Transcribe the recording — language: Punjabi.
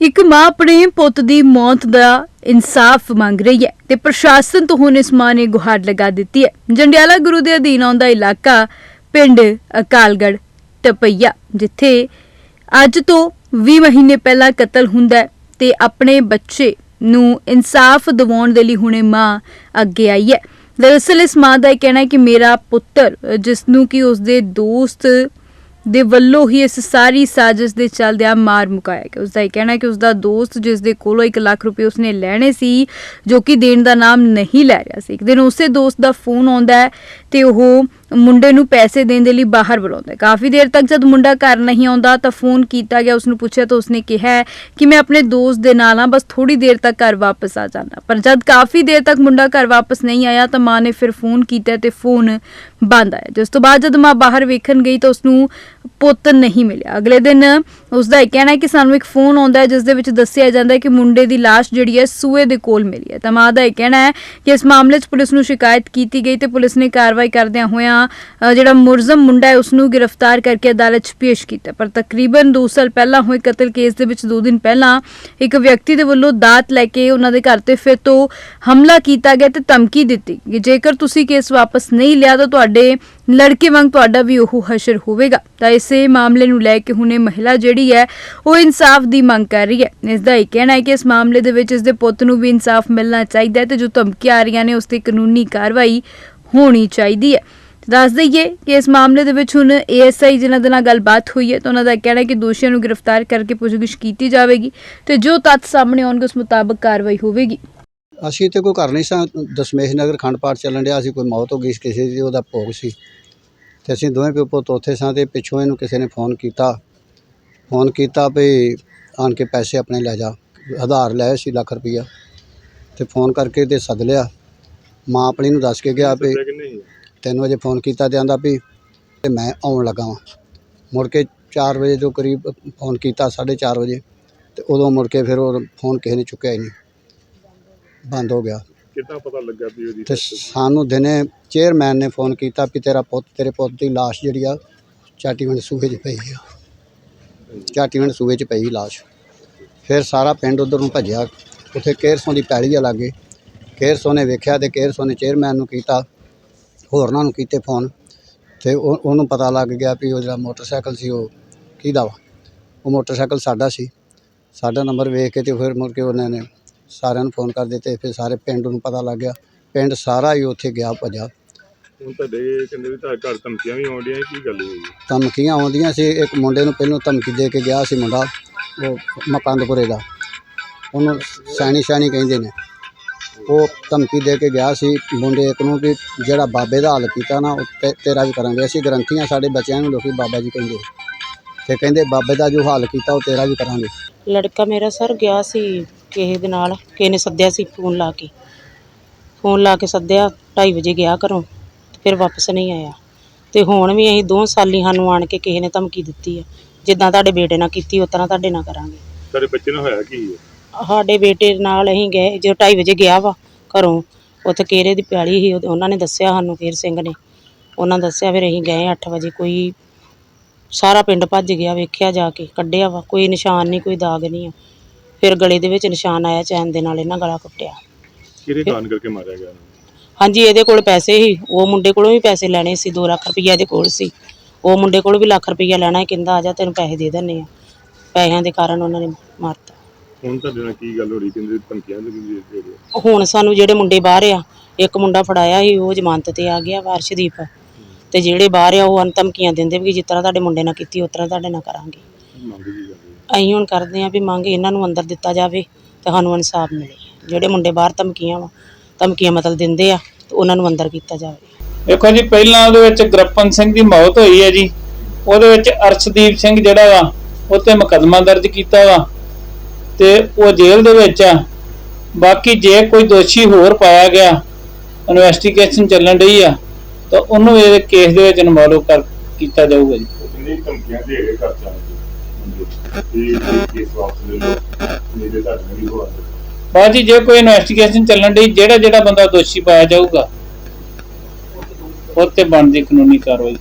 ਇੱਕ ਮਾਂ ਆਪਣੇ ਪੁੱਤ ਦੀ ਮੌਤ ਦਾ ਇਨਸਾਫ ਮੰਗ ਰਹੀ ਹੈ ਤੇ ਪ੍ਰਸ਼ਾਸਨ ਤੋਂ ਹੁਣ ਇਸ ਮਾਂ ਨੇ ਗੁਹਾਰ ਲਗਾ ਦਿੱਤੀ ਹੈ। ਜੰਡਿਆਲਾ ਗੁਰੂ ਦੇ ਅਧੀਨ ਆਉਂਦਾ ਇਲਾਕਾ ਪਿੰਡ ਅਕਾਲਗੜ ਟਪਈਆ ਜਿੱਥੇ ਅੱਜ ਤੋਂ 20 ਮਹੀਨੇ ਪਹਿਲਾਂ ਕਤਲ ਹੁੰਦਾ ਹੈ ਤੇ ਆਪਣੇ ਬੱਚੇ ਨੂੰ ਇਨਸਾਫ ਦਿਵਾਉਣ ਦੇ ਲਈ ਹੁਣੇ ਮਾਂ ਅੱਗੇ ਆਈ ਹੈ। ਦਰਅਸਲ ਇਸ ਮਾਂ ਦਾ ਇਹ ਕਹਿਣਾ ਹੈ ਕਿ ਮੇਰਾ ਪੁੱਤਰ ਜਿਸ ਨੂੰ ਕਿ ਉਸਦੇ ਦੋਸਤ ਦੇ ਵੱਲੋਂ ਹੀ ਇਸ ਸਾਰੀ ਸਾਜ਼ਿਸ਼ ਦੇ ਚੱਲਦਿਆਂ ਮਾਰ ਮੁਕਾਇਆ ਗਿਆ। ਉਸ ਦਾ ਇਹ ਕਹਿਣਾ ਹੈ ਕਿ ਉਸ ਦਾ ਦੋਸਤ ਜਿਸ ਦੇ ਕੋਲੋਂ 1 ਲੱਖ ਰੁਪਏ ਉਸਨੇ ਲੈਣੇ ਸੀ, ਜੋ ਕਿ ਦੇਣ ਦਾ ਨਾਮ ਨਹੀਂ ਲੈ ਰਿਹਾ ਸੀ। ਇੱਕ ਦਿਨ ਉਸੇ ਦੋਸਤ ਦਾ ਫੋਨ ਆਉਂਦਾ ਹੈ ਤੇ ਉਹ ਮੁੰਡੇ ਨੂੰ ਪੈਸੇ ਦੇਣ ਦੇ ਲਈ ਬਾਹਰ ਬੁਲਾਉਂਦਾ ਹੈ। ਕਾਫੀ ਦੇਰ ਤੱਕ ਜਦ ਮੁੰਡਾ ਘਰ ਨਹੀਂ ਆਉਂਦਾ ਤਾਂ ਫੋਨ ਕੀਤਾ ਗਿਆ ਉਸ ਨੂੰ ਪੁੱਛਿਆ ਤਾਂ ਉਸਨੇ ਕਿਹਾ ਕਿ ਮੈਂ ਆਪਣੇ ਦੋਸਤ ਦੇ ਨਾਲ ਹਾਂ, ਬਸ ਥੋੜੀ ਦੇਰ ਤੱਕ ਘਰ ਵਾਪਸ ਆ ਜਾਣਾ ਪਰ ਜਦ ਕਾਫੀ ਦੇਰ ਤੱਕ ਮੁੰਡਾ ਘਰ ਵਾਪਸ ਨਹੀਂ ਆਇਆ ਤਾਂ ਮਾਂ ਨੇ ਫਿਰ ਫੋਨ ਕੀਤਾ ਤੇ ਫੋਨ ਬੰਦ ਆਇਆ। ਜਿਸ ਤੋਂ ਬਾਅਦ ਜਦ ਮਾਂ ਬਾਹਰ ਵੇਖਣ ਗਈ ਤਾਂ ਉਸ ਨੂੰ ਪੁੱਤ ਨਹੀਂ ਮਿਲਿਆ। ਅਗਲੇ ਦਿਨ ਉਸ ਦਾ ਇਹ ਕਹਿਣਾ ਹੈ ਕਿ ਸਾਨੂੰ ਇੱਕ ਫੋਨ ਆਉਂਦਾ ਹੈ ਜਿਸ ਦੇ ਵਿੱਚ ਦੱਸਿਆ ਜਾਂਦਾ ਹੈ ਕਿ ਮੁੰਡੇ ਦੀ ਲਾਸ਼ ਜਿਹੜੀ ਹੈ ਸੂਏ ਦੇ ਕੋਲ ਮਿਲੀ ਹੈ। ਤਾਂ ਮਾਂ ਦਾ ਇਹ ਕਹਿਣਾ ਹੈ ਕਿ ਇਸ ਮਾਮਲੇ 'ਚ ਪੁਲਿਸ ਨੂੰ ਸ਼ਿਕਾਇਤ ਕੀਤੀ ਗਈ ਤੇ ਪੁਲਿਸ ਨੇ ਕਾਰਵਾਈ ਕਰਦਿਆਂ ਹੋਇਆਂ ਜਿਹੜਾ ਮੁਰਜ਼ਮ ਮੁੰਡਾ ਹੈ ਉਸ ਨੂੰ ਗ੍ਰਿਫਤਾਰ ਕਰਕੇ ਅਦਾਲਤ 'ਚ ਪੇਸ਼ ਕੀਤਾ। ਪਰ ਤਕਰੀਬਨ 2 ਸਾਲ ਪਹਿਲਾਂ ਹੋਏ ਕਤਲ ਕੇਸ ਦੇ ਵਿੱਚ 2 ਦਿਨ ਪਹਿਲਾਂ ਇੱਕ ਵਿਅਕਤੀ ਦੇ ਵੱਲੋਂ ਦਾਤ ਲੈ ਕੇ ਉਹਨਾਂ ਦੇ ਘਰ ਤੇ ਫਿਰ ਤੋਂ ਹਮਲਾ ਕੀਤਾ ਗਿਆ ਤੇ ਧਮਕੀ ਦਿੱਤੀ ਕਿ ਜੇਕਰ ਤੁਸੀਂ ਕੇਸ ਵਾਪਸ ਨਹੀਂ ਲਿਆ ਤਾਂ ਤੁਹਾਡੇ ਲੜਕੇ ਵਾਂਗ ਤੁਹਾਡਾ ਵੀ ਉਹ ਹਸ਼ਰ ਹੋਵੇਗਾ। ਤਾਂ ਇਸੇ ਮਾਮਲੇ ਨੂੰ ਲੈ ਕੇ ਹੁਣੇ ਮਹਿਲਾ ਜਿਹੜੀ ਹੈ, ਉਹ ਇਨਸਾਫ ਦੀ ਮੰਗ ਕਰ ਰਹੀ ਹੈ। ਇਸ ਦਾ ਇਹ ਕਹਿਣਾ ਹੈ ਕਿ ਇਸ ਮਾਮਲੇ ਦੇ ਵਿੱਚ ਇਸ ਦੇ ਪੁੱਤ ਨੂੰ ਵੀ ਇਨਸਾਫ ਮਿਲਣਾ ਚਾਹੀਦਾ ਹੈ ਤੇ ਜੋ ਧਮਕੀਆਂ ਆ ਰਹੀਆਂ ਨੇ, ਉਸ ਤੇ ਕਾਨੂੰਨੀ ਕਾਰਵਾਈ ਹੋਣੀ ਚਾਹੀਦੀ ਹੈ। ਦੱਸ ਦਈਏ ਕਿ ਇਸ ਮਾਮਲੇ ਦੇ ਵਿੱਚ ਹੁਣ ਏਐਸਆਈ ਜਿਨ੍ਹਾਂ ਦੇ ਨਾਲ ਗੱਲਬਾਤ ਹੋਈ ਹੈ, ਤਾਂ ਉਹਨਾਂ ਦਾ ਕਹਿਣਾ ਹੈ ਕਿ ਦੋਸ਼ੀਆਂ ਨੂੰ ਗ੍ਰਿਫਤਾਰ ਕਰਕੇ ਪੁੱਛਗਿੱਛ ਕੀਤੀ ਜਾਵੇਗੀ ਤੇ ਜੋ ਤੱਥ ਸਾਹਮਣੇ ਆਉਣਗੇ, ਉਸ ਮੁਤਾਬਕ ਕਾਰਵਾਈ ਹੋਵੇਗੀ। ਅਸੀਂ ਤੇ ਕੋਈ ਘਰ ਨਹੀਂ ਸਾਂ ਦਸ਼ਮੇਸ਼ ਨਗਰ ਖੰਡ ਪਾਠ ਚੱਲਣ ਡਿਆ ਸੀ ਕੋਈ ਮੌਤ ਹੋ ਗਈ ਕਿਸੇ ਦੀ ਉਹਦਾ ਭੋਗ ਸੀ। ਤੇ ਅਸੀਂ ਦੋਵੇਂ ਪਿਓ ਪੁੱਤ ਉੱਥੇ ਸਾਂ ਤੇ ਪਿੱਛੋਂ ਇਹਨੂੰ ਕਿਸੇ ਨੇ ਫੋਨ ਕੀਤਾ। ਫੋਨ ਕੀਤਾ ਵੀ ਆਣ ਕੇ ਪੈਸੇ ਆਪਣੇ ਲੈ ਜਾ ਆਧਾਰ ਲਏ ਸੀ ਲੱਖ ਰੁਪਈਆ। ਤੇ ਫੋਨ ਕਰਕੇ ਤੇ ਸੱਦ ਲਿਆ। ਮਾਂ ਆਪਣੀ ਨੂੰ ਦੱਸ ਕੇ ਗਿਆ ਵੀ ਤਿੰਨ ਵਜੇ ਫੋਨ ਕੀਤਾ ਤੇ ਆਂਦਾ ਵੀ ਤੇ ਮੈਂ ਆਉਣ ਲੱਗਾ ਵਾਂ। ਮੁੜ ਕੇ 4 ਵਜੇ ਤੋਂ ਕਰੀਬ ਫੋਨ ਕੀਤਾ 4:30 ਵਜੇ। ਤੇ ਉਦੋਂ ਮੁੜ ਕੇ ਫਿਰ ਉਹ ਫੋਨ ਕਿਸੇ ਨੇ ਚੁੱਕਿਆ ਹੀ ਨਹੀਂ। ਬੰਦ ਹੋ ਗਿਆ। ਕਿੱਦਾਂ ਪਤਾ ਲੱਗਾ ਵੀ ਉਹਦੀ ਤੇ ਸਾਨੂੰ ਦਿਨੇ ਚੇਅਰਮੈਨ ਨੇ ਫੋਨ ਕੀਤਾ ਵੀ ਤੇਰਾ ਪੁੱਤ ਤੇਰੇ ਪੁੱਤ ਦੀ ਲਾਸ਼ ਜਿਹੜੀ ਆ ਚਾਟੀਵਿੰਡ ਸੂਬੇ 'ਚ ਪਈ ਆ। ਚਾਟੀਵਿੰਡ ਸੂਬੇ 'ਚ ਪਈ ਲਾਸ਼। ਫਿਰ ਸਾਰਾ ਪਿੰਡ ਉਧਰ ਨੂੰ ਭੱਜਿਆ। ਉੱਥੇ ਕੇਰਸੋਂ ਦੀ ਪੈਲੀ ਆ ਲਾਗੇ। ਕੇਰਸੋਂ ਨੇ ਵੇਖਿਆ ਤੇ ਕੇਰਸੋਂ ਨੇ ਚੇਅਰਮੈਨ ਨੂੰ ਕੀਤਾ। ਹੋਰਨਾਂ ਨੂੰ ਕੀਤੇ ਫੋਨ ਤੇ ਉਹ ਉਹਨੂੰ ਪਤਾ ਲੱਗ ਗਿਆ ਵੀ ਉਹ ਜਿਹੜਾ ਮੋਟਰਸਾਈਕਲ ਸੀ ਉਹ ਕਿਹਦਾ ਵਾ? ਉਹ ਮੋਟਰਸਾਈਕਲ ਸਾਡਾ ਸੀ। ਸਾਡਾ ਨੰਬਰ ਵੇਖ ਕੇ ਤੇ ਫਿਰ ਮੁੜ ਕੇ ਉਹਨਾਂ ਨੇ ਸਾਰਿਆਂ ਨੂੰ ਫੋਨ ਕਰ ਦਿੱਤੇ ਫਿਰ ਸਾਰੇ ਪਿੰਡ ਨੂੰ ਪਤਾ ਲੱਗ ਗਿਆ। ਪਿੰਡ ਸਾਰਾ ਹੀ ਉੱਥੇ ਗਿਆ ਭੱਜਾ ਹੁਣ ਤੁਹਾਡੇ ਕਹਿੰਦੇ ਵੀ ਤੁਹਾਡੇ ਘਰ ਧਮਕੀਆਂ ਵੀ ਆਉਂਦੀਆਂ ਕੀ ਗੱਲ ਹੋਈ? ਧਮਕੀਆਂ ਆਉਂਦੀਆਂ ਸੀ ਇੱਕ ਮੁੰਡੇ ਨੂੰ ਪਹਿਲਾਂ ਧਮਕੀ ਦੇ ਕੇ ਗਿਆ ਸੀ ਮੁੰਡਾ ਉਹ ਮਕੰਦਪੁਰੇ ਦਾ। ਉਹਨੂੰ ਸੈਣੀ ਸ਼ੈਣੀ ਕਹਿੰਦੇ ਨੇ। ਉਹ ਧਮਕੀ ਦੇ ਕੇ ਗਿਆ ਸੀ ਮੁੰਡੇ ਇੱਕ ਨੂੰ ਵੀ ਜਿਹੜਾ ਬਾਬੇ ਦਾ ਹਾਲ ਕੀਤਾ ਨਾ ਉਹ ਤੇ- ਤੇਰਾ ਵੀ ਕਰਾਂਗੇ। ਅਸੀਂ ਗਰੰਟੀਆਂ ਸਾਡੇ ਬੱਚਿਆਂ ਨੂੰ ਲੋਕੀ ਬਾਬਾ ਜੀ ਕਹਿੰਦੇ। ਤੇ ਕਹਿੰਦੇ ਬਾਬੇ ਦਾ ਜੋ ਹਾਲ ਕੀਤਾ ਉਹ ਤੇਰਾ ਵੀ ਕਰਾਂਗੇ। ਲੜਕਾ ਮੇਰਾ ਸਰ ਗਿਆ ਸੀ ਕਿਸੇ ਦੇ ਨਾਲ ਕਿਸੇ ਨੇ ਸੱਦਿਆ ਸੀ ਫੋਨ ਲਾ ਕੇ। ਫੋਨ ਲਾ ਕੇ ਸੱਦਿਆ 2:30 ਵਜੇ ਗਿਆ ਘਰੋਂ ਤੇ ਫਿਰ ਵਾਪਸ ਨਹੀਂ ਆਇਆ। ਤੇ ਹੁਣ ਵੀ ਅਸੀਂ ਦੋ ਸਾਲੀ ਸਾਨੂੰ ਆਣ ਕੇ ਕਿਸੇ ਨੇ ਧਮਕੀ ਦਿੱਤੀ ਹੈ ਜਿੱਦਾਂ ਤੁਹਾਡੇ ਬੇਟੇ ਨਾਲ ਕੀਤੀ ਉਸ ਤਰ੍ਹਾਂ ਤੁਹਾਡੇ ਨਾਲ ਕਰਾਂਗੇ। ਤੁਹਾਡੇ ਬੱਚੇ ਨੂੰ ਹੋਇਆ ਕੀ ਹੈ ਸਾਡੇ ਬੇਟੇ ਨਾਲ ਅਸੀਂ ਗਏ ਜੋ 2:30 ਵਜੇ ਗਿਆ ਵਾ ਘਰੋਂ ਉੱਥੇ ਕੇਰੇ ਦੀ ਪਿਆਲੀ ਸੀ ਉਹ- ਉਹਨਾਂ ਨੇ ਦੱਸਿਆ ਸਾਨੂੰ ਫੇਰ ਸਿੰਘ ਨੇ। ਉਹਨਾਂ ਦੱਸਿਆ ਫਿਰ ਅਸੀਂ ਗਏ 8 ਵਜੇ ਕੋਈ ਸਾਰਾ ਪਿੰਡ ਭੱਜ ਗਿਆ ਵੇਖਿਆ ਜਾ ਕੇ ਕੱਢਿਆ ਵਾ ਕੋਈ ਨਿਸ਼ਾਨ ਨਹੀਂ ਕੋਈ ਦਾਗ ਨਹੀਂ ਆ। ਫਿਰ ਗਲੇ ਦੇ ਵਿੱਚ ਨਿਸ਼ਾਨ ਆਇਆ ਚੈਨ ਦੇ ਨਾਲ ਇਹਨਾਂ ਗਲਾ ਕੱਟਿਆ। ਕਿਹੜੇ ਕਾਰਨ ਕਰਕੇ ਮਾਰਿਆ ਗਿਆ? ਹਾਂਜੀ ਇਹਦੇ ਕੋਲ ਪੈਸੇ ਸੀ ਉਹ ਮੁੰਡੇ ਕੋਲੋਂ ਵੀ ਪੈਸੇ ਲੈਣੇ ਸੀ 2 ਲੱਖ ਰੁਪਈਆ ਇਹਦੇ ਕੋਲ ਸੀ। ਉਹ ਮੁੰਡੇ ਕੋਲ ਵੀ ਲੱਖ ਰੁਪਈਆ ਲੈਣਾ ਸੀ ਕਹਿੰਦਾ ਆ ਜਾ ਤੈਨੂੰ ਪੈਸੇ ਦੇ ਦਿੰਨੇ ਆ। ਪੈਸਿਆਂ ਦੇ ਕਾਰਨ ਉਹਨਾਂ ਨੇ ਮਾਰਤਾ। ਹੁਣ ਤੁਹਾਡੇ ਨਾਲ ਕੀ ਗੱਲ ਹੋ ਰਹੀ ਕਹਿੰਦੇ ਧਮਕੀਆਂ ਦੇ ਦੇ ਦੇ ਰਹੇ ਹੁਣ ਸਾਨੂੰ ਜਿਹੜੇ ਮੁੰਡੇ ਬਾਹਰ ਆ ਇੱਕ ਮੁੰਡਾ ਫੜਾਇਆ ਸੀ ਉਹ ਜ਼ਮਾਨਤ ਤੇ ਆ ਗਿਆ ਵਾਰਸ਼ਦੀਪ ਤੇ ਜਿਹੜੇ ਬਾਹਰ ਆ ਉਹ ਧਮਕੀਆਂ ਦਿੰਦੇ ਵੀ ਜਿਸ ਤਰ੍ਹਾਂ ਤੁਹਾਡੇ ਮੁੰਡੇ ਨਾਲ ਕੀਤੀ ਉਸ ਤਰ੍ਹਾਂ ਤੁਹਾਡੇ ਨਾਲ ਕਰਾਂਗੇ। ਮੰਗ ਕੀ ਕਰਦੇ? ਅਸੀਂ ਹੁਣ ਕਰਦੇ ਆ ਵੀ ਮੰਗ ਇਹਨਾਂ ਨੂੰ ਅੰਦਰ ਦਿੱਤਾ ਜਾਵੇ ਤੇ ਸਾਨੂੰ ਇਨਸਾਫ ਮਿਲੇ। ਜਿਹੜੇ ਮੁੰਡੇ ਬਾਹਰ ਧਮਕੀਆਂ ਵਾ ਧਮਕੀਆਂ ਮਤਲਬ ਦਿੰਦੇ ਆ ਤੇ ਉਹਨਾਂ ਨੂੰ ਅੰਦਰ ਕੀਤਾ ਜਾਵੇ। ਦੇਖੋ ਜੀ ਪਹਿਲਾਂ ਉਹਦੇ ਵਿੱਚ ਗਰਪਨ ਸਿੰਘ ਦੀ ਮੌਤ ਹੋਈ ਹੈ ਜੀ। ਉਹਦੇ ਵਿੱਚ ਅਰਸ਼ਦੀਪ ਸਿੰਘ ਜਿਹੜਾ ਵਾ ਉਹ ਤੇ ਮੁਕੱਦਮਾ ਦਰਜ ਕੀਤਾ ਵਾ। ਤੇ ਉਹ ਜੇਲ੍ਹ ਦੇ ਵਿੱਚ ਆ। ਬਾਕੀ ਜੇ ਕੋਈ ਦੋਸ਼ੀ ਹੋਰ ਪਾਇਆ ਗਿਆ ਇਨਵੈਸਟੀਗੇਸ਼ਨ ਚੱਲਣ ਰਹੀ ਆ। ਤਾਂ ਉਹਨੂੰ ਇਹ ਕੇਸ ਦੇ ਵਿੱਚ ਇਨਵੋਲਵ ਕਰ ਕੀਤਾ ਜਾਊਗਾ ਜੀ। ਕਹਿੰਦੇ ਧਮਕੀਆਂ ਦੇ ਰਹੇ ਦੀ ਇਹ ਕੇਸ ਵਾਪਸ ਲੈ ਲਓ। ਤੇ ਜੇ। ਕੋਈ ਇਨਵੈਸਟੀਗੇਸ਼ਨ ਚੱਲਣ ਰਹੀ ਜਿਹੜਾ ਜਿਹੜਾ ਬੰਦਾ ਦੋਸ਼ੀ ਪਾਇਆ ਜਾਊਗਾ ਉਹ ਤੇ ਬਣਦੀ ਕਾਨੂੰਨੀ ਕਾਰਵਾਈ।